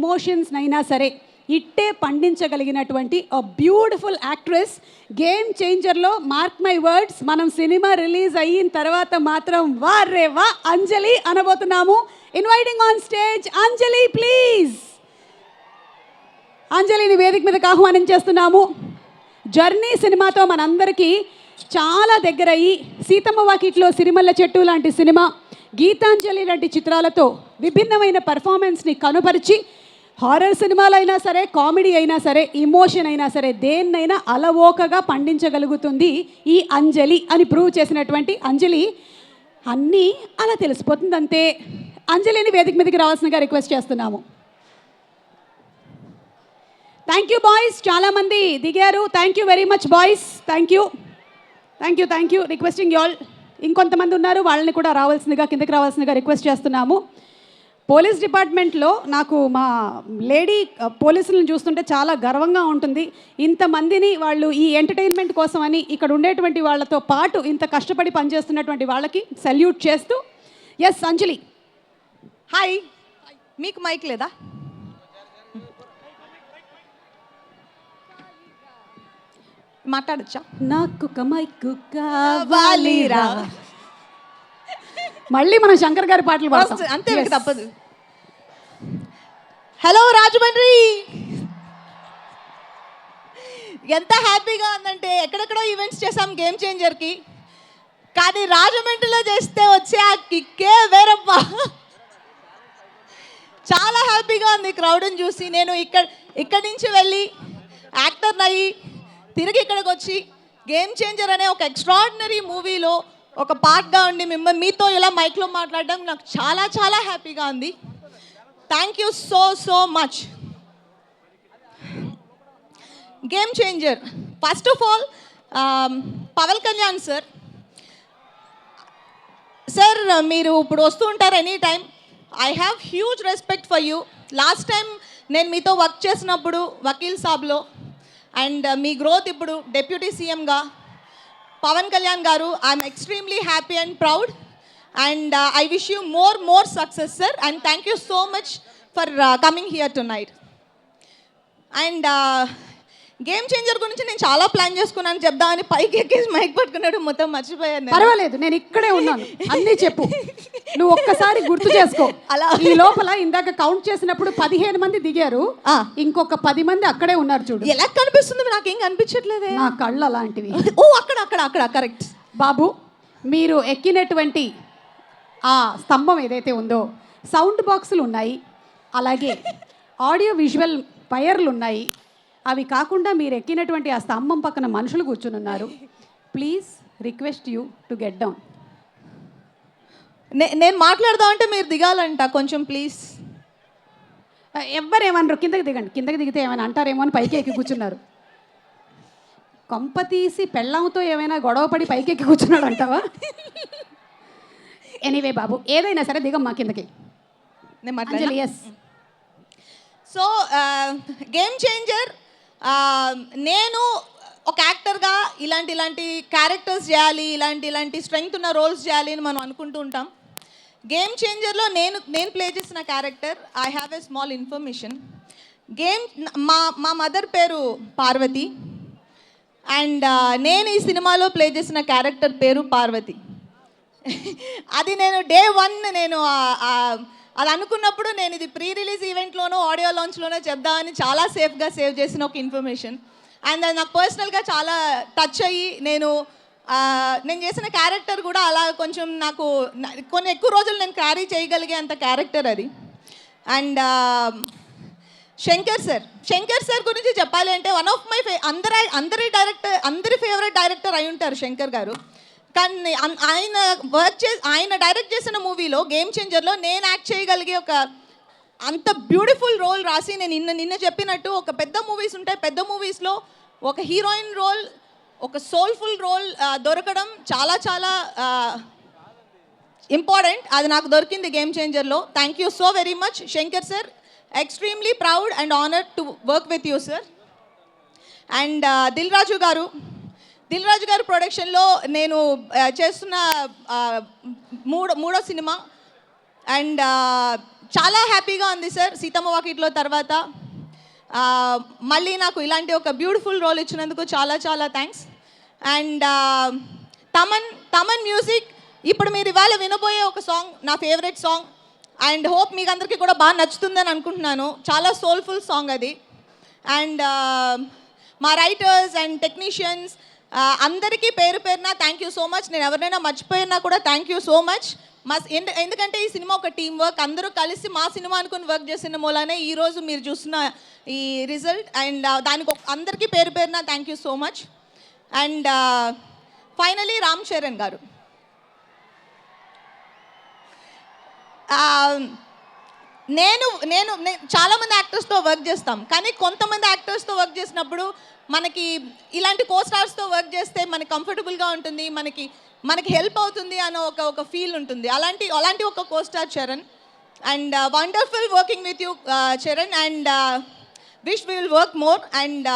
ఎమోషన్స్నైనా సరే ఇట్టే పండించగలిగినటువంటి అ బ్యూటిఫుల్ యాక్ట్రెస్ గేమ్ చేంజర్లో మార్క్ మై వర్డ్స్ మనం సినిమా రిలీజ్ అయిన తర్వాత మాత్రం వారే వా Anjali అనబోతున్నాము. Inviting on stage Anjali please అంజలిని వేదిక మీదకి ఆహ్వానం చేస్తున్నాము. జర్నీ సినిమాతో మనందరికీ చాలా దగ్గరయ్యి సీతమ్మ వాకిట్లో సిరిమల్ల చెట్టు లాంటి సినిమా గీతాంజలి లాంటి చిత్రాలతో విభిన్నమైన పర్ఫార్మెన్స్ని కనుపరిచి హారర్ సినిమాలైనా సరే కామెడీ అయినా సరే ఇమోషన్ అయినా సరే దేన్నైనా అలవోకగా పండించగలుగుతుంది ఈ అంజలి అని ప్రూవ్ చేసినటువంటి అంజలి. అన్నీ అలా తెలిసిపోతుంది అంతే అంజలిని వేదిక మీదకి రావాల్సిందిగా రిక్వెస్ట్ చేస్తున్నాము. థ్యాంక్ యూ బాయ్స్ చాలామంది దిగారు. Thank you very much boys thank you thank you thank you requesting all ఇంకొంతమంది ఉన్నారు. వాళ్ళని కూడా రావాల్సిందిగా కిందకి రావాల్సిందిగా రిక్వెస్ట్ చేస్తున్నాము. పోలీస్ డిపార్ట్మెంట్లో నాకు మా లేడీ పోలీసులను చూస్తుంటే చాలా గర్వంగా ఉంటుంది. ఇంతమందిని వాళ్ళు ఈ ఎంటర్టైన్మెంట్ కోసం అని ఇక్కడ ఉండేటువంటి వాళ్ళతో పాటు ఇంత కష్టపడి పనిచేస్తున్నటువంటి వాళ్ళకి సల్యూట్ చేస్తూ ఎస్ అంజలి హాయ్ మీకు మైక్ లేదా? మాట్లాడచ్చా? నాకు ఒక మైకు కావాలిరా. మళ్ళీ మనం శంకర్ గారి పాటలు అంతే. తప్పదు. హలో రాజమండ్రి ఎంత హ్యాపీగా ఉందంటే ఎక్కడెక్కడో ఈవెంట్స్ చేసాం గేమ్ చేంజర్కి కానీ రాజమండ్రిలో చేస్తే వచ్చే ఆ కిక్కే వేరబ్బా. చాలా హ్యాపీగా ఉంది క్రౌడ్ని చూసి. నేను ఇక్కడ ఇక్కడి నుంచి వెళ్ళి యాక్టర్ అయ్యి తిరిగి ఇక్కడికి వచ్చి గేమ్ చేంజర్ అనే ఒక ఎక్స్ట్రాడినరీ మూవీలో ఒక పార్ట్గా ఉండి మిమ్మల్ని మీతో ఇలా మైక్లో మాట్లాడడం నాకు చాలా చాలా హ్యాపీగా ఉంది. Thank you so so much game changer first of all Pawan Kalyan sir sir మీరు ఇప్పుడు వస్తూ ఉంటారు any time I have huge respect for you last time నేను మీతో వర్క్ చేసినప్పుడు వకీల్ సాబ్లో అండ్ మీ గ్రోత్ ఇప్పుడు డెప్యూటీ సీఎంగా పవన్ కళ్యాణ్ గారు I'm extremely happy and proud and I wish you more more success sir and thank you so much for coming here tonight and game changer గురించి నేను చాలా ప్లాన్ చేసుకున్నాను. చెప్దామని పైకి ఎక్కేసి మైక్ పట్టుకున్నాడు. మొత్తం మర్చిపోయాను. పర్వాలేదు నేను ఇక్కడే ఉన్నాను. అన్నీ చెప్పు. నువ్వు ఒక్కసారి గుర్తు చేసుకో. అలా. ఈ లోపల ఇందాక కౌంట్ చేసినప్పుడు పదిహేను మంది దిగారు. ఇంకొక పది మంది అక్కడే ఉన్నారు చూడు. ఎలా కనిపిస్తుంది? నాకేం కనిపించట్లేదే? నా కళ్ళు అలాంటివి ఓ అక్కడ అక్కడ అక్కడ కరెక్ట్ బాబు మీరు ఎక్కినటువంటి ఆ స్తంభం ఏదైతే ఉందో సౌండ్ బాక్సులు ఉన్నాయి. అలాగే ఆడియో విజువల్ వైర్లు ఉన్నాయి. అవి కాకుండా మీరు ఎక్కినటువంటి ఆ స్తంభం పక్కన మనుషులు కూర్చుని ఉన్నారు. Please request you to get down నేను మాట్లాడదాం అంటే మీరు దిగాలంట కొంచెం ప్లీజ్ ఎవ్వరేమనరు కిందకి దిగండి కిందకి దిగితే ఏమైనా అంటారేమో అని పైకి ఎక్కి కూర్చున్నారు. కొంప తీసి పెళ్ళంతో ఏమైనా గొడవ పడి పైకి ఎక్కి కూర్చున్నాడు అంటావా ఎనీవే బాబు ఏదైనా సరే దిగమ్మా కిందకి. నేను మాట్లాడాలి ఎస్ సో గేమ్ చేంజర్ నేను ఒక యాక్టర్గా ఇలాంటి ఇలాంటి క్యారెక్టర్స్ చేయాలి ఇలాంటి ఇలాంటి స్ట్రెంగ్త్ ఉన్న రోల్స్ చేయాలి అని మనం అనుకుంటూ ఉంటాం. గేమ్ చేంజర్లో నేను నేను ప్లే చేసిన character I have a small information game మా మా మదర్ పేరు పార్వతి. అండ్ నేను ఈ సినిమాలో ప్లే చేసిన క్యారెక్టర్ పేరు పార్వతి. అది నేను డే వన్ నేను అది అనుకున్నప్పుడు నేను ఇది ప్రీ రిలీజ్ ఈవెంట్లోనో ఆడియో లాంచ్లోనో చెప్దామని చాలా సేఫ్గా సేవ్ చేసిన ఒక ఇన్ఫర్మేషన్ అండ్ అది నాకు పర్సనల్గా చాలా టచ్ అయ్యి నేను నేను చేసిన క్యారెక్టర్ కూడా అలా కొంచెం నాకు కొన్ని ఎక్కువ రోజులు నేను క్యారీ చేయగలిగే అంత క్యారెక్టర్ అది. And Shankar sir Shankar sir గురించి చెప్పాలి అంటే వన్ ఆఫ్ మై ఫే అందరి అందరి డైరెక్టర్ అందరి ఫేవరెట్ డైరెక్టర్ అయి ఉంటారు శంకర్ గారు. కానీ ఆయన వర్క్ చే ఆయన డైరెక్ట్ చేసిన మూవీలో గేమ్ చేంజర్లో నేను యాక్ట్ చేయగలిగే ఒక అంత బ్యూటిఫుల్ రోల్ రాసి నేను నిన్న నిన్న చెప్పినట్టు ఒక పెద్ద మూవీస్ ఉంటాయి పెద్ద మూవీస్లో ఒక హీరోయిన్ రోల్ ఒక సోల్ఫుల్ రోల్ దొరకడం చాలా చాలా ఇంపార్టెంట్ అది నాకు దొరికింది game చేంజర్లో thank you so very much Shankar sir extremely proud and honour to work with you sir and Dil Raju గారు దిల్ రాజు గారు ప్రొడక్షన్లో నేను చేస్తున్న మూడో మూడో సినిమా. అండ్ చాలా హ్యాపీగా ఉంది సార్ సీతమ్మ వాకిట్లో తర్వాత. మళ్ళీ నాకు ఇలాంటి ఒక బ్యూటిఫుల్ రోల్ ఇచ్చినందుకు చాలా చాలా thanks. And Thaman Thaman music ఇప్పుడు మీరు ఇవాళ వినబోయే ఒక సాంగ్ నా ఫేవరెట్ సాంగ్. అండ్ హోప్ మీకు అందరికీ కూడా బాగా నచ్చుతుందని అనుకుంటున్నాను. చాలా సోల్ఫుల్ సాంగ్ అది. అండ్ మా రైటర్స్ అండ్ టెక్నీషియన్స్ అందరికీ పేరు పేరున థ్యాంక్ యూ సో మచ్ నేను ఎవరినైనా మర్చిపోయినా కూడా థ్యాంక్ యూ సో మచ్ మా ఎందుకంటే ఈ సినిమా ఒక టీం వర్క్ అందరూ కలిసి మా సినిమా అనుకుని వర్క్ చేసిన మూలానే ఈరోజు మీరు చూస్తున్న ఈ రిజల్ట్ అండ్ దానికి ఒక- అందరికీ పేరు పేరున thank you so much and finally Ram Charan గారు. నేను నేను చాలామంది యాక్టర్స్తో వర్క్ చేస్తాం. కానీ కొంతమంది యాక్టర్స్తో వర్క్ చేసినప్పుడు మనకి ఇలాంటి కో స్టార్స్తో వర్క్ చేస్తే మనకి కంఫర్టబుల్గా ఉంటుంది మనకి మనకి హెల్ప్ అవుతుంది అన్న ఒక ఒక ఫీల్ ఉంటుంది. అలాంటి అలాంటి ఒక co star Charan and wonderful working with you Charan. And wish will work more and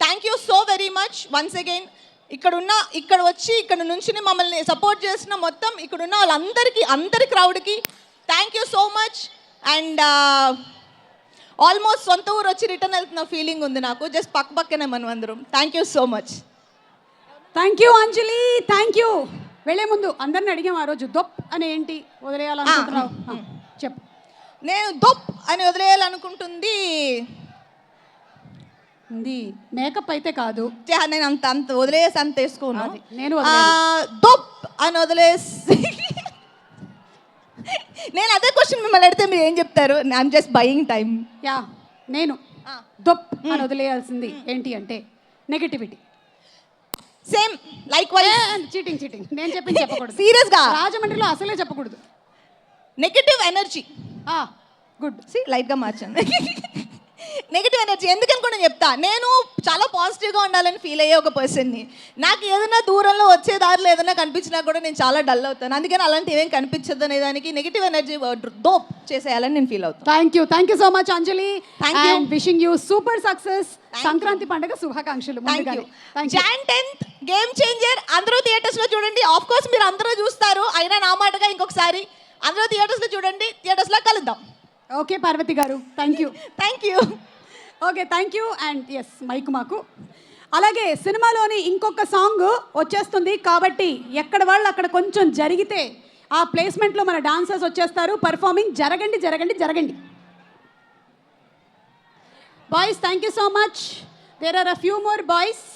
thank you so very much once again ఇక్కడ ఉన్న ఇక్కడ వచ్చి ఇక్కడ నుంచి మమ్మల్ని సపోర్ట్ చేసిన మొత్తం ఇక్కడున్న వాళ్ళందరికీ అందరి క్రౌడ్కి thank you so much and almost సొంత ఊరు వచ్చి రిటర్న్ వెళ్తున్న ఫీలింగ్ ఉంది నాకు. జస్ట్ పక్క పక్కనే మనం అందరం. Thank you so much thank you Anjali thank you వెళ్ళే ముందు అందరిని అడిగాం ఆ రోజు దొప్ అని ఏంటి వదిలేయాలనుకుంటున్నావు? చెప్పు. నేను దొప్ అని వదిలేయాలనుకుంటుంది. ఇది మేకప్ అయితే కాదు. నేను అంత అంత వదిలేసి అంత వేసుకోను. నేను. దొప్ అని వదిలేసి నేను అదే క్వశ్చన్ మిమ్మల్ని అడిగితే మీరు ఏం చెప్తారు? I'm just buying time yeah నేను దొప్ అని వదిలేయాల్సింది ఏంటి అంటే negativity same like cheating cheating నేను చెప్పింది చెప్పకూడదు. సీరియస్గా రాజమండ్రిలో అసలే చెప్పకూడదు. నెగటివ్ ఎనర్జీ గుడ్ సి లైట్గా మార్చాను నెగిటివ్ ఎనర్జీ ఎందుకని కూడా చెప్తా. నేను చాలా పాజిటివ్గా ఉండాలని ఫీల్ అయ్యే ఒక పర్సన్ని నాకు ఏదైనా దూరంలో వచ్చే దారిలో ఏదైనా కనిపించినా కూడా నేను చాలా డల్ అవుతాను. అందుకని అలాంటి ఏమేం కనిపించదు అనే దానికి నెగిటివ్ ఎనర్జీ దోప్ చేసేయాలని నేను ఫీల్ అవుతాను. Thank you thank you so much Anjali. Wishing you super success Sankranti పండుగ శుభాకాంక్షలు జాన్ టెన్త్ గేమ్ చేంజర్ అందరూ థియేటర్స్లో చూడండి. ఆఫ్ కోర్స్ మీరు అందరూ చూస్తారు. అయినా నా మాటగా ఇంకొకసారి. అందరూ థియేటర్స్లో చూడండి. థియేటర్స్లో కలుద్దాం. ఓకే పార్వతి గారు. Thank you thank you okay thank you and yes mic మాకు. అలాగే సినిమాలోని ఇంకొక సాంగ్ వచ్చేస్తుంది. కాబట్టి ఎక్కడ వాళ్ళు అక్కడ కొంచెం జరిగితే ఆ ప్లేస్మెంట్లో మన డాన్సర్స్ వచ్చేస్తారు. పర్ఫార్మింగ్ జరగండి జరగండి జరగండి. Boys thank you so much there are a few more boys